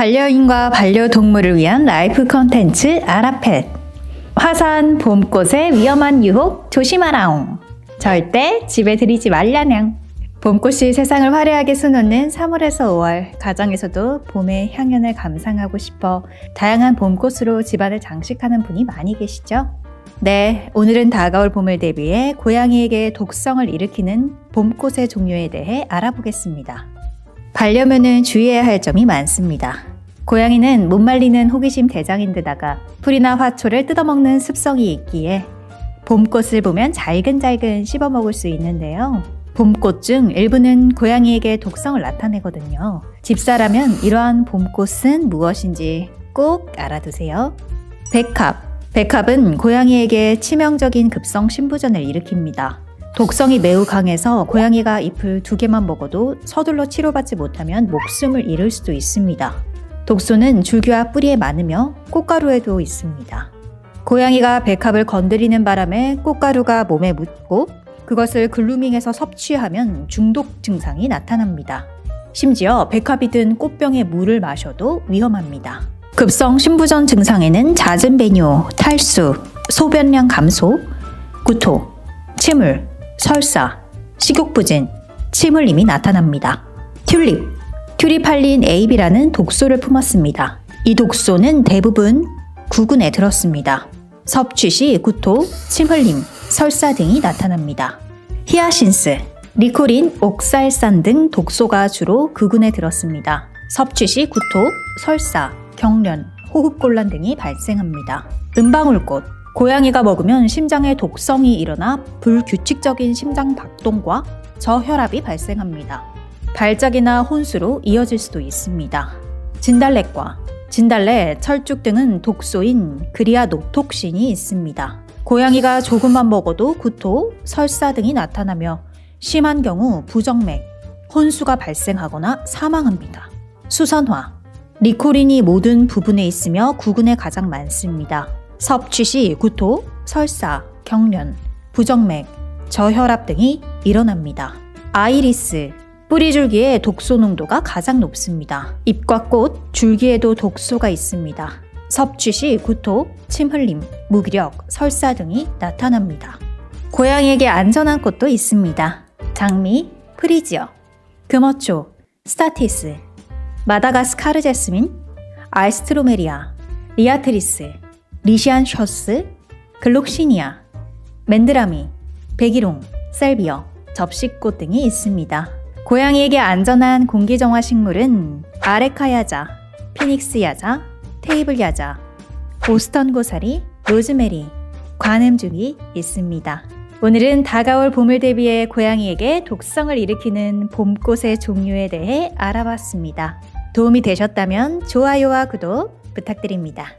반려인과 반려동물을 위한 라이프 컨텐츠 아라펫. 화사한 봄꽃의 위험한 유혹 조심하라옹. 절대 집에 들이지 말라냥. 봄꽃이 세상을 화려하게 수놓는 3월에서 5월, 가정에서도 봄의 향연을 감상하고 싶어 다양한 봄꽃으로 집안을 장식하는 분이 많이 계시죠? 네, 오늘은 다가올 봄을 대비해 고양이에게 독성을 일으키는 봄꽃의 종류에 대해 알아보겠습니다. 반려묘는 주의해야 할 점이 많습니다. 고양이는 못 말리는 호기심 대장인데다가 풀이나 화초를 뜯어먹는 습성이 있기에 봄꽃을 보면 잘근잘근 씹어먹을 수 있는데요. 봄꽃 중 일부는 고양이에게 독성을 나타내거든요. 집사라면 이러한 봄꽃은 무엇인지 꼭 알아두세요. 백합. 백합은 고양이에게 치명적인 급성 신부전을 일으킵니다. 독성이 매우 강해서 고양이가 잎을 두 개만 먹어도 서둘러 치료받지 못하면 목숨을 잃을 수도 있습니다. 독소는 줄기와 뿌리에 많으며 꽃가루에도 있습니다. 고양이가 백합을 건드리는 바람에 꽃가루가 몸에 묻고 그것을 글루밍해서 섭취하면 중독 증상이 나타납니다. 심지어 백합이 든 꽃병에 물을 마셔도 위험합니다. 급성 신부전 증상에는 잦은 배뇨, 탈수, 소변량 감소, 구토, 침울, 설사, 식욕부진, 침 흘림이 나타납니다. 튤립, 튜리팔린 에이비라는 독소를 품었습니다. 이 독소는 대부분 구근에 들었습니다. 섭취 시 구토, 침 흘림, 설사 등이 나타납니다. 히아신스, 리코린, 옥살산 등 독소가 주로 구근에 들었습니다. 섭취 시 구토, 설사, 경련, 호흡곤란 등이 발생합니다. 은방울꽃, 고양이가 먹으면 심장에 독성이 일어나 불규칙적인 심장 박동과 저혈압이 발생합니다. 발작이나 혼수로 이어질 수도 있습니다. 진달래과 진달래, 철쭉 등은 독소인 그리아 녹톡신이 있습니다. 고양이가 조금만 먹어도 구토, 설사 등이 나타나며 심한 경우 부정맥, 혼수가 발생하거나 사망합니다. 수선화 리코린이 모든 부분에 있으며 구근에 가장 많습니다. 섭취 시 구토, 설사, 경련, 부정맥, 저혈압 등이 일어납니다. 아이리스 뿌리줄기에 독소 농도가 가장 높습니다. 잎과 꽃, 줄기에도 독소가 있습니다. 섭취 시 구토, 침 흘림, 무기력, 설사 등이 나타납니다. 고양이에게 안전한 꽃도 있습니다. 장미, 프리지어, 금어초, 스타티스, 마다가스카르 제스민, 알스트로메리아, 리아트리스, 리시안 셔스, 글록시니아, 맨드라미, 백일홍, 셀비어, 접시꽃 등이 있습니다. 고양이에게 안전한 공기정화 식물은 아레카 야자, 피닉스 야자, 테이블 야자, 보스턴 고사리, 로즈메리, 관음죽이 있습니다. 오늘은 다가올 봄을 대비해 고양이에게 독성을 일으키는 봄꽃의 종류에 대해 알아봤습니다. 도움이 되셨다면 좋아요와 구독 부탁드립니다.